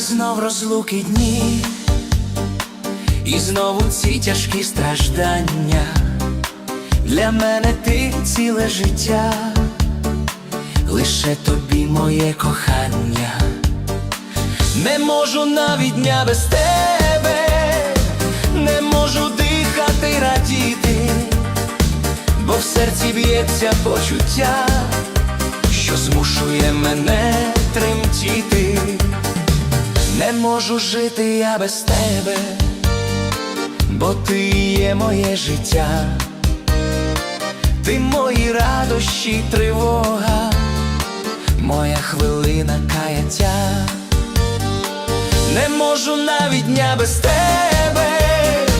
знов розлуки дні, і знову ці тяжкі страждання. Для мене ти ціле життя, лише тобі моє кохання. Не можу навіть дня без тебе, не можу дихати, радіти, бо в серці б'ється почуття, що змушує мене тремтіти. Не можу жити я без тебе, бо ти є моє життя, ти мої радощі, тривога, моя хвилина каяття. Не можу навіть дня без тебе.